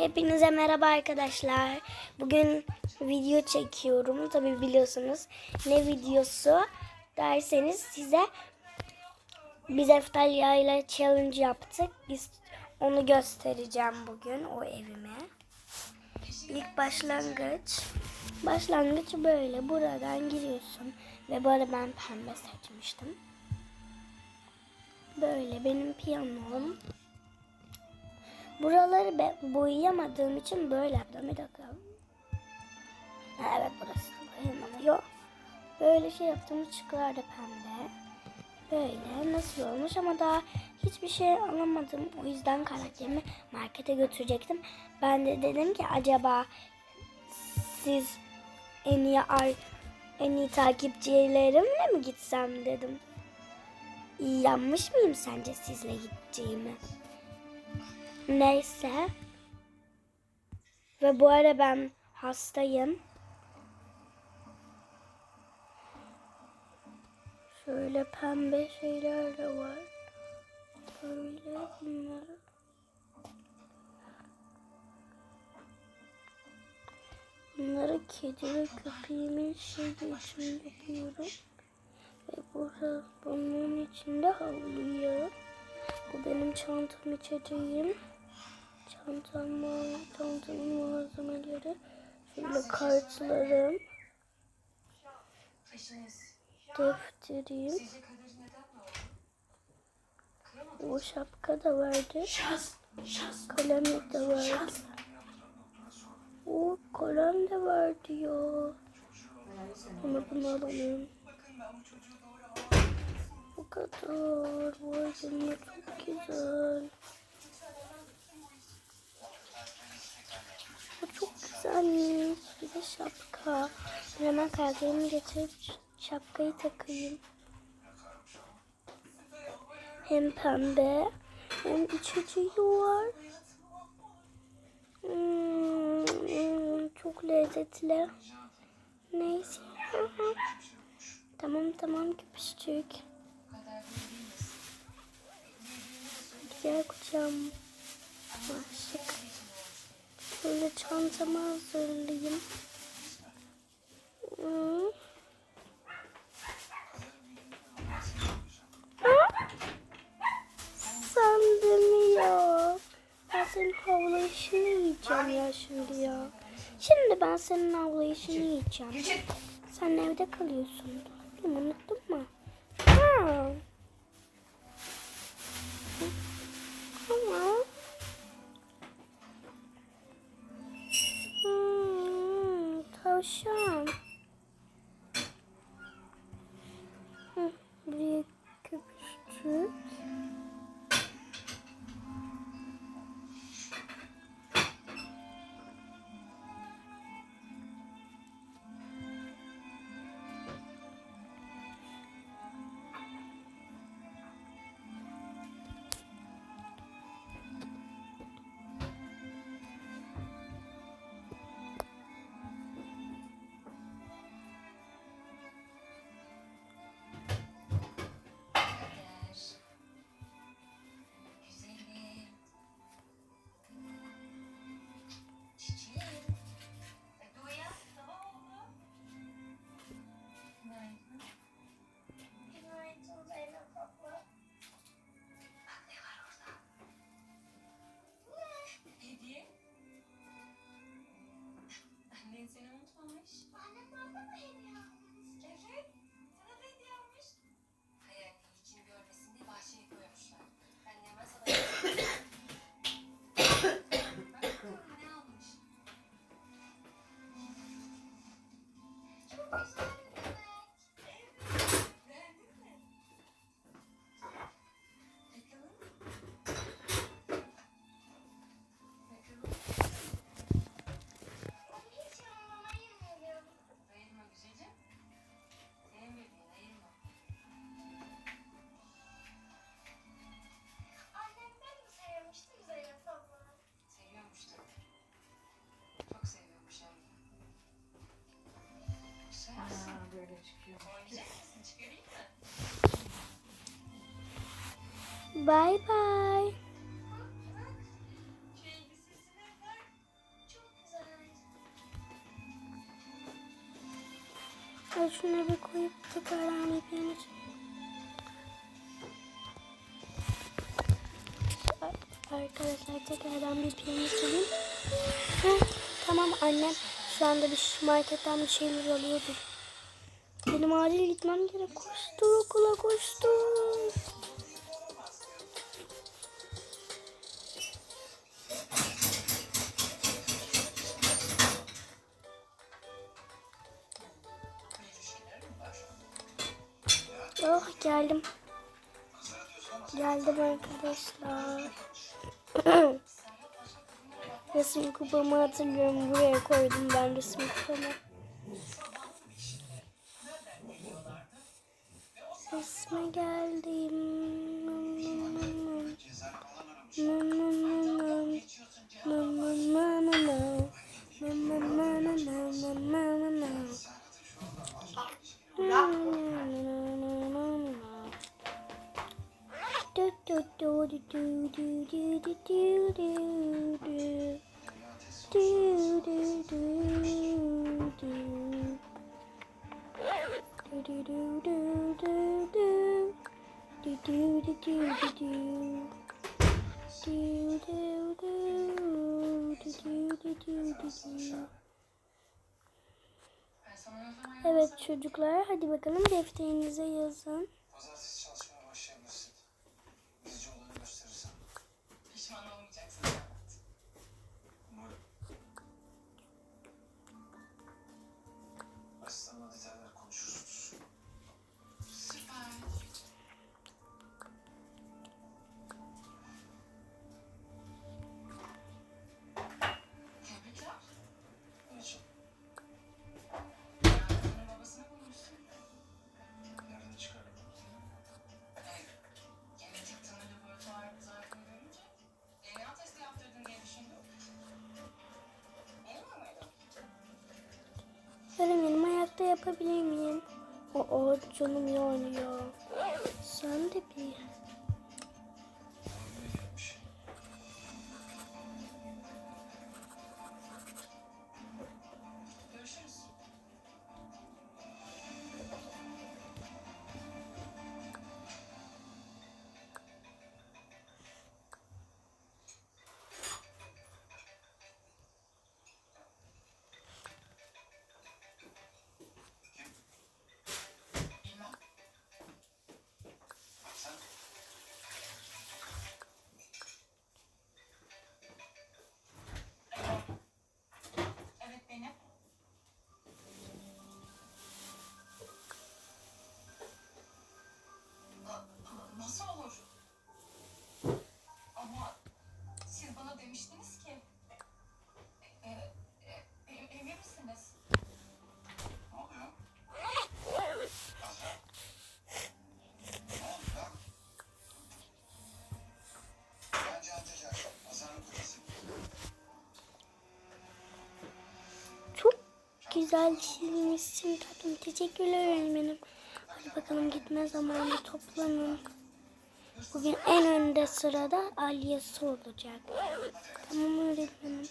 Hepinize merhaba arkadaşlar. Bugün video çekiyorum. Tabi biliyorsunuz. Ne videosu derseniz size biz Eftalya ile challenge yaptık. Biz onu göstereceğim bugün o evime. İlk başlangıç. Başlangıç böyle. Buradan giriyorsun. Ve böyle ben pembe seçmiştim. Böyle benim piyanom. Buraları be- boyayamadığım için böyle yaptım. Bir dakika. Evet burası boyamalı. Yok. Böyle şey yaptım. Işıklar da pembe. Böyle nasıl olmuş ama daha hiçbir şey alamadım. O yüzden karakterimi markete götürecektim. Ben de dedim ki acaba siz en iyi en iyi takipçilerimle mi gitsem dedim. İyi yanmış mıyım sence sizle gideceğimi? Neyse. Ve bu ara ben hastayım. Şöyle pembe şeyler de var. Böyle bunlar. Bunları kedi ve köpeğimin şeyi için yapıyorum. Ve burada bunun içinde havluyor. Bu benim çantam içeceğim. Çantam çantamın malzemeleri. Şöyle kartlarım, defterim. O şapka da vardı. Kalem de vardı. O kalem de vardı ya. Ama bunu alamıyorum. Bu kadar. Vay canına çok güzel. Bu çok güzelmiş. Bir de şapka. Hemen karakterimi getirip şapkayı takayım. Hem pembe hem içeceği var. Hmm, çok lezzetli. Neyse. tamam tamam köpüşçük. Gel kucağım. Aşık. Şöyle çantamı hazırlayayım. Sandım ya. Ben senin havlayışını yiyeceğim ya şimdi ya. Şimdi ben senin havlayışını yiyeceğim. Sen evde kalıyorsun. Değil mi? Unuttun mu? Ha. Ama Hmm, tavşan. Bye bye. Ben şunları bir koyup tekrardan yapayım. Arkadaşlar tekrardan bir piyano çalayım. tamam annem şu anda bir marketten bir şeyler alıyordu. Benim acil gitmem gerek. Koştu okula koştu. Oh geldim. Geldim arkadaşlar. resim kupamı hatırlıyorum. Buraya koydum ben resim kupamı. Resme geldim. Evet çocuklar hadi bakalım defterinize yazın. Yapabilir miyim? O, o canım yanıyor. Sen de bir. Güzel çizmişsin tatlım. Teşekkürler öğretmenim. Hadi bakalım gitme zamanı toplanın. Bugün en önde sırada Alyası olacak. Tamam öğretmenim.